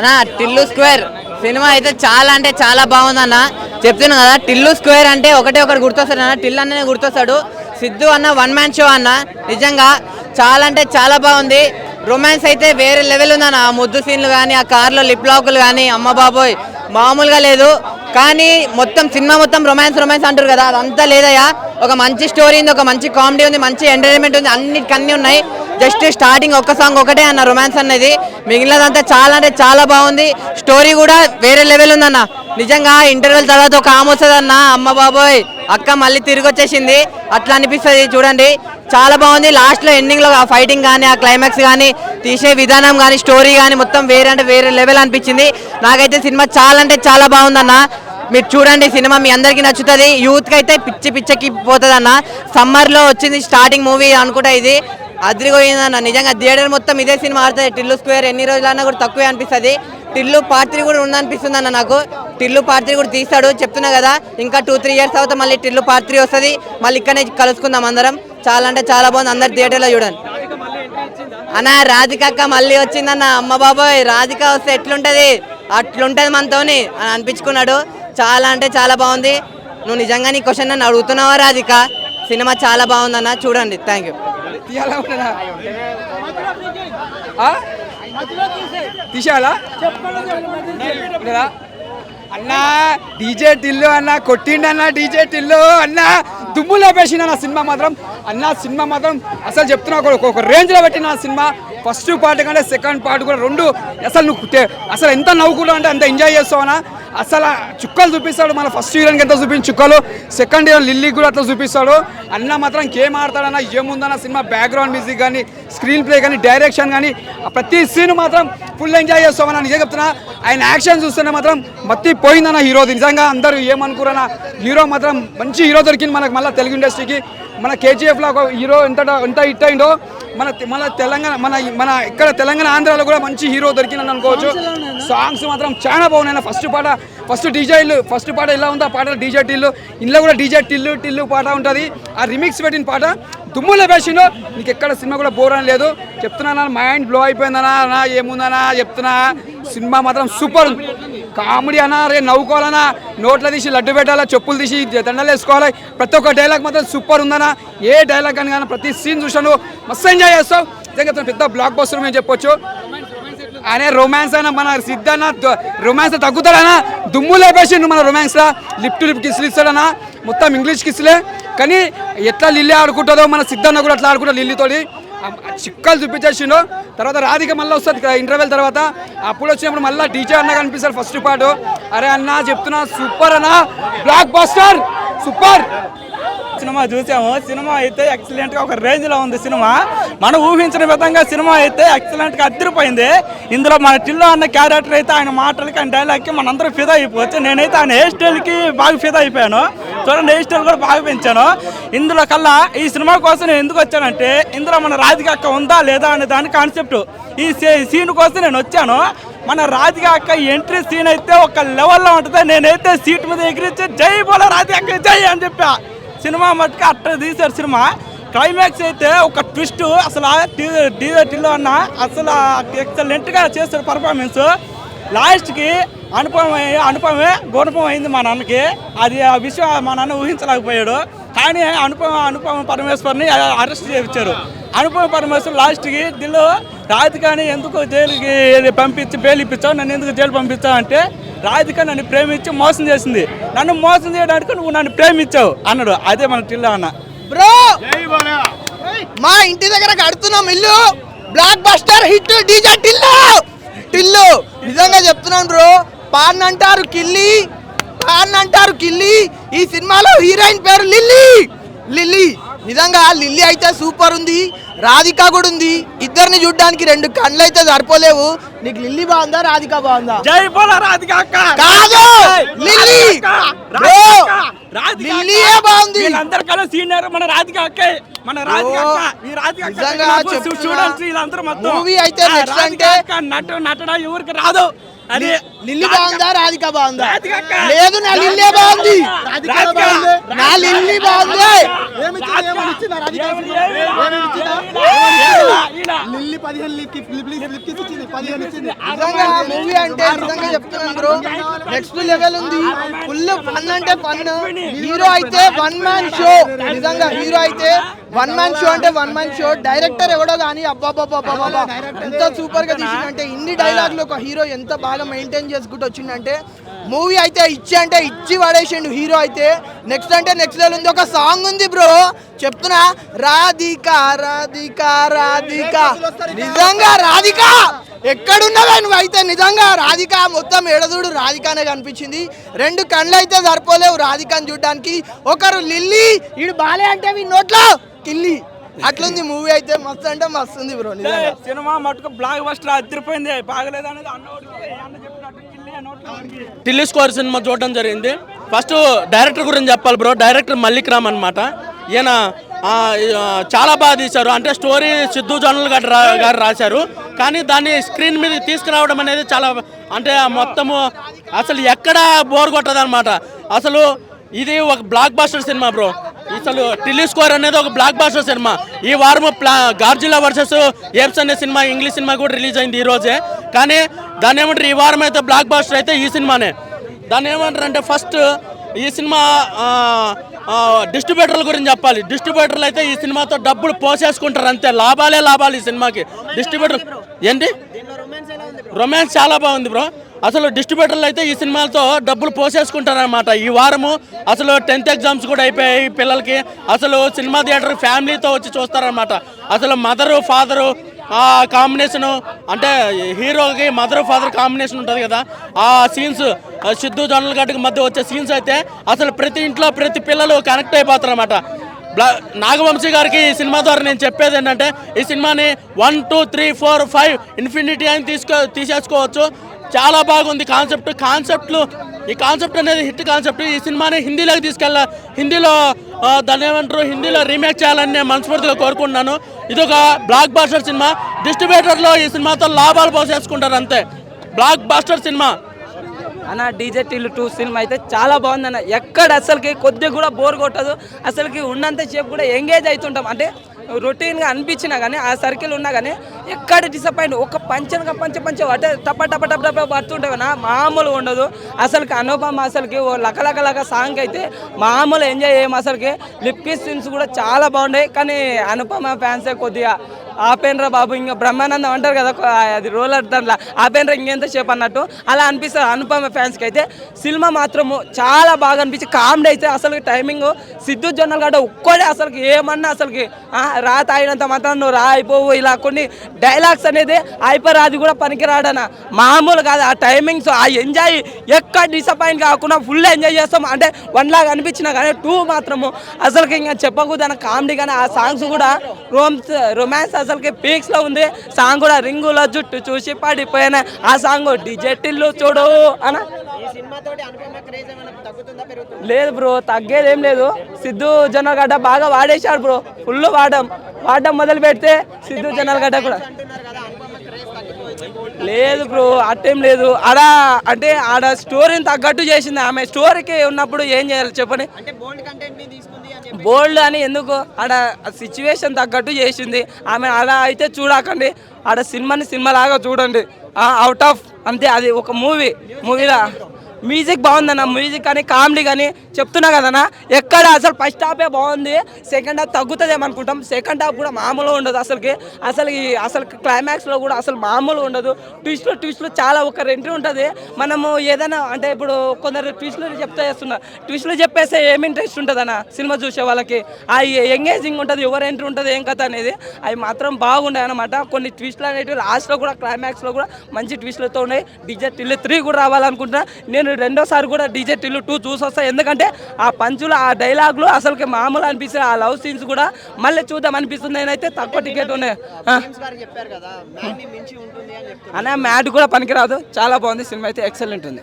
అన్న Tillu square. Cinema అయితే చాలా అంటే చాలా బాగుంది అన్న చెప్తున్నాను కదా టిల్లు స్క్వేర్ అంటే ఒకటే ఒకటి గుర్తొస్తాడు అన్న. టిల్ అన్ననే గుర్తొస్తాడు. సిద్ధు అన్న వన్ మ్యాన్ షో అన్న. నిజంగా చాలా అంటే చాలా బాగుంది. రొమాన్స్ అయితే వేరే లెవెల్ ఉందన్న. ఆ ముద్దు సీన్లు కానీ ఆ కార్లో లిప్ లాకులు కానీ అమ్మ బాబోయ్ మామూలుగా లేదు. కానీ మొత్తం సినిమా మొత్తం రొమాన్స్ రొమాన్స్ అంటారు కదా అదంతా లేదయ్యా. ఒక మంచి స్టోరీ ఉంది ఒక మంచి కామెడీ ఉంది మంచి ఎంటర్టైన్మెంట్ ఉంది అన్నిటికన్నీ ఉన్నాయి. జస్ట్ స్టార్టింగ్ ఒక్క సాంగ్ ఒకటే అన్న రొమాన్స్ అన్నది. మిగిలినదంతా చాలా అంటే చాలా బాగుంది. స్టోరీ కూడా వేరే లెవెల్ ఉందన్న. నిజంగా ఇంటర్వెల్ తర్వాత ఒక ఆమె వస్తుంది అన్న అమ్మ బాబోయ్ అక్క మళ్ళీ తిరిగి వచ్చేసింది. అట్లా అనిపిస్తుంది చూడండి. చాలా బాగుంది. లాస్ట్లో లో ఆ ఫైటింగ్ కానీ ఆ క్లైమాక్స్ కానీ తీసే విధానం కానీ స్టోరీ కానీ మొత్తం వేరే అంటే వేరే లెవెల్ అనిపించింది. నాకైతే సినిమా చాలా అంటే చాలా బాగుందన్న. మీరు చూడండి సినిమా మీ అందరికీ నచ్చుతుంది. యూత్కి అయితే పిచ్చి పిచ్చకి పోతుంది అన్న సమ్మర్లో వచ్చింది స్టార్టింగ్ మూవీ అనుకుంటా ఇది. అదిరిపోయిందన్న. నిజంగా థియేటర్ మొత్తం ఇదే సినిమా ఆడుతుంది. టిల్లు స్క్వేర్ ఎన్ని రోజులన్నా కూడా తక్కువే అనిపిస్తుంది. టిల్లు పార్ట్ త్రీ కూడా ఉందనిపిస్తుంది అన్న నాకు. టిల్లు పార్ట్ త్రీ కూడా తీస్తాడు చెప్తున్నా కదా. ఇంకా టూ త్రీ ఇయర్స్ తర్వాత మళ్ళీ టిల్లు పార్ట్ త్రీ వస్తుంది. మళ్ళీ ఇక్కడనే కలుసుకుందాం అందరం. చాలా అంటే చాలా బాగుంది. అందరు థియేటర్లో చూడండి. అన్న రాధిక అక్క మళ్ళీ వచ్చిందన్న. అమ్మ బాబోయ్ రాధిక వస్తే ఎట్లుంటుంది? అట్లుంటది మనతోని అని అనిపించుకున్నాడు. చాలా అంటే చాలా బాగుంది. నువ్వు నిజంగా నీ క్వశ్చన్ నన్ను అడుగుతున్నావా రాధిక? సినిమా చాలా బాగుందన్న. చూడండి. థ్యాంక్ యూ తీయాలా? తీసేయాలా? ఉండదా? అన్నా డీజే టిల్లు అన్న కొట్టిండన్న డీజే టిల్లు అన్న దుమ్ము లేపేసిన నా సినిమా మాత్రం. అన్న సినిమా మాత్రం అసలు చెప్తున్నా ఒక- రేంజ్లో పెట్టిన సినిమా. ఫస్ట్ పార్ట్ కంటే సెకండ్ పార్ట్ కూడా రెండు. అసలు నువ్వు అసలు ఎంత నవ్వుకుంటావు అంటే అంత ఎంజాయ్ చేస్తావనా అసలు చుక్కలు చూపిస్తాడు మన ఫస్ట్ హీరోయిన్కి ఎంత చూపించి చుక్కలు. సెకండ్ హీరోయిన్ లిల్లీకి కూడా అట్లా చూపిస్తాడు. అన్న మాత్రం గేమ్ ఆడతాడన్నా ఏముందన్న సినిమా బ్యాక్గ్రౌండ్ మ్యూజిక్ కానీ స్క్రీన్ ప్లే కానీ డైరెక్షన్ కానీ ప్రతి సీన్ మాత్రం ఫుల్ ఎంజాయ్ చేస్తామన్న నిజంగా చెప్తున్నా. ఆయన యాక్షన్ చూస్తుంటే మాత్రం మత్తి పోయిందన్న హీరో. నిజంగా అందరూ ఏమనుకురన్న హీరో మాత్రం మంచి హీరో దొరికింది మనకు మళ్ళీ తెలుగు ఇండస్ట్రీకి. మన కేజీఎఫ్లో ఒక హీరో ఎంత ఎంత హిట్ అయిందో మన మన తెలంగాణ మన మన ఇక్కడ తెలంగాణ ఆంధ్రాలో కూడా మంచి హీరో దొరికిందని అనుకోవచ్చు సాంగ్స్ మాత్రం చాలా బాగున్నాయి ఫస్ట్ పాట ఫస్ట్ డీజే ఇల్లు ఫస్ట్ పాట ఎలా ఉందో ఆ పాట డీజే టిల్లు. ఇందులో కూడా డీజే టిల్లు టిల్లు పాట ఉంటుంది. ఆ రిమిక్స్ పెట్టిన పాట తుమ్ముల వేసిండు. నీకు ఎక్కడ సినిమా కూడా బోర్ అని లేదు. చెప్తున్నా మైండ్ బ్లో అయిపోయిందనా అన్నా ఏముందనా చెప్తున్నా. సినిమా మాత్రం సూపర్ ఉంది కామెడీ అన్నా రే నవ్వుకోవాలన్నా నోట్లో తీసి లడ్డు పెట్టాలా చెప్పులు తీసి దండలు వేసుకోవాలి. ప్రతి ఒక్క డైలాగ్ మాత్రం సూపర్ ఉందన్నా. ఏ డైలాగ్ అని కానీ ప్రతి సీన్ చూసాను మస్తు ఎంజాయ్ చేస్తావు. నిజంగా పెద్ద బ్లాక్ బస్టర్ మేము చెప్పొచ్చు. అనే రొమాన్స్ అయినా మన సిద్ధన్న రొమాన్స్ తగ్గుతాడనా? దుమ్ము లేపేసిండు మన రొమాన్స్ లా. లిప్ టు లిప్ కిస్లు ఇస్తాడనా? మొత్తం ఇంగ్లీష్ కిస్లే కానీ ఎట్లా లిల్లీ ఆడుకుంటుందో మన సిద్ధన్న కూడా అట్లా ఆడుకుంటా లిల్లీతోటి చిక్కలు చూపించేసిండు. తర్వాత రాధిక మళ్ళీ వస్తుంది ఇంటర్వెల్ తర్వాత. అప్పుడు వచ్చినప్పుడు మళ్ళీ టీచర్ అన్న కనిపిస్తారు ఫస్ట్ పార్ట్ అరే అన్న చెప్తున్నా సూపర్ అన్న. బ్లాక్ బాస్టర్ సూపర్ సినిమా చూసాము. సినిమా అయితే ఎక్సలెంట్గా ఒక రేంజ్లో ఉంది సినిమా. మనం ఊహించిన విధంగా సినిమా అయితే ఎక్సలెంట్గా అద్దరిపోయింది. ఇందులో మన టిల్లో అన్న క్యారెక్టర్ అయితే ఆయన మాటలకి ఆయన డైలాగ్కి మనందరం ఫిదా అయిపోవచ్చు. నేనైతే ఆయన హెయిర్ స్టైల్కి బాగా ఫిదా అయిపోయాను. చూడండి హెయిర్ స్టైల్ కూడా బాగా పెంచాను. ఇందులో కల్లా ఈ సినిమా కోసం నేను ఎందుకు వచ్చానంటే ఇందులో మన రాధిక అక్క ఉందా లేదా అనే దాని కాన్సెప్ట్ ఈ సీన్ కోసం నేను వచ్చాను. మన రాధిక అక్క ఎంట్రీ సీన్ అయితే ఒక లెవెల్లో ఉంటుంది. నేనైతే సీట్ మీద ఎగిరించి జై బోల రాధిక అక్క జై అని చెప్పా. సినిమా మట్టుకు అట్ట తీశారు సినిమా. క్లైమాక్స్ అయితే ఒక ట్విస్ట్ అసలు ఆ టీ- డీజే టిల్లో అన్న అసలు ఎక్సలెంట్గా చేస్తారు పర్ఫార్మెన్స్ లాస్ట్కి అనుపమ అనుపమే గుణపం అయింది మా నాన్నకి. అది ఆ విషయం మా నాన్న ఊహించలేకపోయాడు. కానీ అనుపమ అనుపమ పరమేశ్వర్ని అరెస్ట్ చేయించారు. అనుపమ పరమేశ్వర్ లాస్ట్కి దిల్లో రాజధాని ఎందుకు జైలుకి పంపించి బెయిల్ ఇప్పించావు నన్ను ఎందుకు జైలు పంపించావు అంటే రాధిక నన్ను ప్రేమించి మోసం చేసింది. నన్ను మోసం చేయడానికి నువ్వు నన్ను ప్రేమించావు అన్నాడు. అదే మన టిల్లా అన్న. బ్రో! మా ఇంటి దగ్గర కడుతున్నాం ఇల్లు. Blockbuster hit DJ Tillu. Tillu నిజంగా చెప్తున్నాను బ్రో. పాన్ అంటారు కిల్లి. పాన్ అంటారు కిల్లి. ఈ సినిమాలో హీరోయిన్ పేరు లిల్లీ. లిల్లీ. నిజంగా లిల్లీ అయితే సూపర్ ఉంది. రాధిక కూడా ఉంది. ఇద్దరిని చూడడానికి రెండు కళ్ళు అయితే సరిపోలేవు. నీకు లిల్లీ బాగుందా రాధిక బాగుందా? జై బోల రాధిక అక్క. కాదు! లిల్లీ! లిల్లీయే బాగుంది. వీళ్ళందరూ కల సీనియర్ మన రాధిక అక్కే. మన రాధిక ఈ రాధిక. స్టూడెంట్స్ వీళ్ళందరూ మొత్తం. Movie అయితే అంటే- నటు నటన ఎవరికి రాదు. అది లిల్లీ బాగుందా? రాధిక బాగుందా. లేదు నా లిల్లీ బాగుంది. నా లిల్లీ బాగుంది. లిల్లీ మూవీ అంటే నిజంగా చెప్తున్నాను బ్రో. నెక్స్ట్ లెవెల్ ఉంది. ఫుల్ ఫన్ అంటే ఫన్ హీరో అయితే వన్ మ్యాన్ షో నిజంగా హీరో అయితే వన్ మ్యాన్ షో అంటే వన్ మ్యాన్ షో డైరెక్టర్ ఎవడో కానీ అబ్బాబాబాబాబా ఎంత సూపర్గా తీసిందంటే ఇన్ని డైలాగ్లు ఒక హీరో ఎంత బాగా మెయింటైన్ చేసుకుంటూ వచ్చిందంటే మూవీ అయితే ఇచ్చి అంటే ఇచ్చి పడేసిండు హీరో అయితే నెక్స్ట్ అంటే నెక్స్ట్ లెవెల్ ఉంది ఒక సాంగ్ ఉంది బ్రో చెప్తున్నా రాధిక రాధిక రాధిక నిజంగా రాధిక ఎక్కడున్నావే నువ్వైతే నిజంగా రాధిక మొత్తం ఎడదుడు రాధికానే కనిపించింది రెండు కళ్ళు అయితే సరిపోలేవు రాధికని చూడడానికి ఒకరు లిల్లీ ఈడు బాలే అంటే వీ నోట్లో కిల్లి. అట్లుంది మూవీ అయితే మస్తు అంటే మస్తు ఉంది బ్రో సినిమా మటుకు బ్లాక్ బస్టర్ అదిరిపోయింది. బాగలేదు అనేది అన్న. టిల్లీ స్కోర్ సినిమా చూడడం జరిగింది. ఫస్ట్ డైరెక్టర్ గురించి చెప్పాలి బ్రో డైరెక్టర్ మల్లిక్ రామ్ అనమాట ఈయన చాలా బాగా తీశారు. అంటే స్టోరీ సిద్ధు జోనల్ గారు రాశారు. కానీ దాన్ని స్క్రీన్ మీద తీసుకురావడం అనేది చాలా అంటే మొత్తము అసలు ఎక్కడ బోర్ కొట్టదు అనమాట అసలు ఇది ఒక బ్లాక్ బాస్టర్ సినిమా బ్రో అసలు టిల్లీ స్కోర్ అనేది ఒక బ్లాక్ బాస్టర్ సినిమా. ఈ వారం ప్లా గార్జిలా వర్సెస్ ఏప్స్ అనే సినిమా ఇంగ్లీష్ సినిమా కూడా రిలీజ్ అయింది ఈ రోజే. కానీ దాన్ని ఏమంటారు ఈ వారం అయితే బ్లాక్ బాస్టర్ అయితే ఈ సినిమానే. దాన్ని ఏమంటారు అంటే ఫస్ట్ ఈ సినిమా డిస్ట్రిబ్యూటర్ల గురించి చెప్పాలి. డిస్ట్రిబ్యూటర్లు అయితే ఈ సినిమాతో డబ్బులు పోసేసుకుంటారు అంతే. లాభాలే లాభాలు ఈ సినిమాకి. డిస్ట్రిబ్యూటర్ ఏంటి? రొమాన్స్ చాలా బాగుంది బ్రో అసలు డిస్ట్రిబ్యూటర్లు అయితే ఈ సినిమాలతో డబ్బులు పోసేసుకుంటారనమాట ఈ వారము అసలు టెన్త్ ఎగ్జామ్స్ కూడా అయిపోయాయి పిల్లలకి. అసలు సినిమా థియేటర్ ఫ్యామిలీతో వచ్చి చూస్తారనమాట అసలు మదరు ఫాదరు ఆ కాంబినేషన్ అంటే హీరోకి మదర్ ఫాదర్ కాంబినేషన్ ఉంటుంది కదా. ఆ సీన్స్ సిద్ధు జొన్నల గడ్డకి మధ్య వచ్చే సీన్స్ అయితే అసలు ప్రతి ఇంట్లో ప్రతి పిల్లలు కనెక్ట్ అయిపోతారు అనమాట నాగవంశీ గారికి ఈ సినిమా ద్వారా నేను చెప్పేది ఏంటంటే ఈ సినిమాని one two three four five infinity అని తీసుకో తీసేసుకోవచ్చు. చాలా బాగుంది కాన్సెప్ట్. కాన్సెప్ట్లు ఈ కాన్సెప్ట్ అనేది హిట్ కాన్సెప్ట్. ఈ సినిమాని హిందీలోకి తీసుకెళ్ళ హిందీలో ఆ, దాన్ని ఏమంటారు హిందీలో రీమేక్ చేయాలని నేను మనస్ఫూర్తిగా కోరుకుంటున్నాను. ఇది ఒక బ్లాక్ బాస్టర్ సినిమా. డిస్ట్రిబ్యూటర్లో ఈ సినిమాతో లాభాలు పోసేసుకుంటారు అంతే. Blockbuster cinema. అన్న డీజే టిల్లు టూ సినిమా అయితే చాలా బాగుందన్న. ఎక్కడ అసలుకి కొద్దిగా కూడా బోర్ కొట్టదు. అసలుకి ఉన్నంత సేపు కూడా ఎంగేజ్ అవుతుంటాం. అంటే రొటీన్గా అనిపించినా కానీ ఆ సర్కిల్ ఉన్నా కానీ ఎక్కడ డిసప్పాయింట్ ఒక పంచనగా పంచ పంచ అంటే టప టప టప టప్ప పడుతుంటావనా మామూలు ఉండదు. అసలుకి అనుపమ అసలుకి ఓ లక లక లక సాంగ్ అయితే మామూలు ఎంజాయ్ చేయం అసలుకి. లిప్ కిస్ సీన్స్ కూడా చాలా బాగున్నాయి కానీ అనుపమ ఫ్యాన్సే కొద్దిగా ఆపేనరా బాబు ఇంకా బ్రహ్మానందం అంటారు కదా అది రోలర్ దాంట్లో. ఆపేనరా ఇంకెంత సేపు అన్నట్టు. అలా అనిపిస్తుంది అనుపమ ఫ్యాన్స్కి అయితే సినిమా మాత్రము చాలా బాగా అనిపించి కామెడీ అయితే అసలు టైమింగ్ సిద్ధు జొన్నలు గడ్డ ఒక్కడే అసలుకి ఏమన్నా అసలుకి రా తాగినంత మాత్రం నువ్వు రా అయిపోవు. ఇలా కొన్ని డైలాగ్స్ అనేది అయిపోయి అది కూడా పనికిరాడన మామూలు కాదు ఆ టైమింగ్స్ ఆ ఎంజాయ్ ఎక్కడ డిసప్పాయింట్ కాకుండా ఫుల్ ఎంజాయ్ చేస్తాం. అంటే వన్ లాగా అనిపించినా కానీ టూ మాత్రము అసలుకి ఇంకా చెప్పకూడదు కామెడీ కానీ ఆ సాంగ్స్ కూడా రోమ్స్ రొమాన్స్ అసలుకి పీక్స్లో ఉంది. సాంగ్ కూడా రింగుల జుట్టు చూసి పడిపోయిన. ఆ సాంగ్ డిజెటిల్లు చూడు అన లేదు బ్రో తగ్గేది ఏం లేదు. సిద్ధు జొన్నగడ్డ బాగా వాడేశాడు బ్రో. ఫుల్ వాడడం. వాడడం మొదలు పెడితే సిద్ధు జొన్నలగడ్డ కూడా. లేదు బ్రో అట్టేం లేదు. ఆడ అంటే ఆడ స్టోరీని తగ్గట్టు చేసింది ఆమె. స్టోరీకి ఉన్నప్పుడు ఏం చేయాలి చెప్పండి? బోల్డ్ అని ఎందుకు ఆడ సిచ్యువేషన్ తగ్గట్టు చేసింది. ఆమె అలా అయితే చూడకండి. ఆడ సినిమాని సినిమా లాగా చూడండి అవుట్ ఆఫ్ అంతే అది ఒక మూవీ మూవీలా మ్యూజిక్ బాగుందన్న మ్యూజిక్ కానీ కామెడీ కానీ చెప్తున్నా కదన్నా ఎక్కడ అసలు ఫస్ట్ హాఫే బాగుంది సెకండ్ హాఫ్ తగ్గుతుందేమో అనుకుంటాం. సెకండ్ హాఫ్ కూడా మామూలుగా ఉండదు అసలుకి. అసలు ఈ అసలు క్లైమాక్స్లో కూడా అసలు మామూలుగా ఉండదు. ట్విస్ట్లు ట్విస్ట్లు చాలా ఒక ఎంట్రీ ఉంటుంది. మనము ఏదైనా అంటే ఇప్పుడు కొందరు ట్విస్ట్లు చెప్తే చేస్తున్నారు ట్విస్ట్లు చెప్పేస్తే ఏమి ఇంట్రెస్ట్ ఉంటుందన్న? సినిమా చూసే వాళ్ళకి. ఆ ఎంగేజింగ్ ఉంటుంది ఎవరు ఎంట్రీ ఉంటుంది ఏం కథ అనేది అవి మాత్రం బాగుండే అనమాట కొన్ని ట్విస్ట్లు అనేవి లాస్ట్లో కూడా క్లైమాక్స్లో కూడా మంచి ట్విస్ట్లతో ఉన్నాయి. డీజే టిల్లు త్రీ కూడా రావాలనుకుంటున్నా. నేను రెండోసారి కూడా డీజే టిల్లు టూ చూసి వస్తా ఎందుకంటే ఆ పంచులు ఆ డైలాగులు అసలుకి మామూలు అనిపిస్తాయి ఆ లవ్ సీన్స్ కూడా మళ్ళీ చూద్దాం అనిపిస్తుంది. నేనైతే తక్కువ టికెట్ ఉన్నాయి. ఆ. అన్న మ్యాట్ కూడా పనికిరాదు. చాలా బాగుంది సినిమా అయితే ఎక్సలెంట్ ఉంది.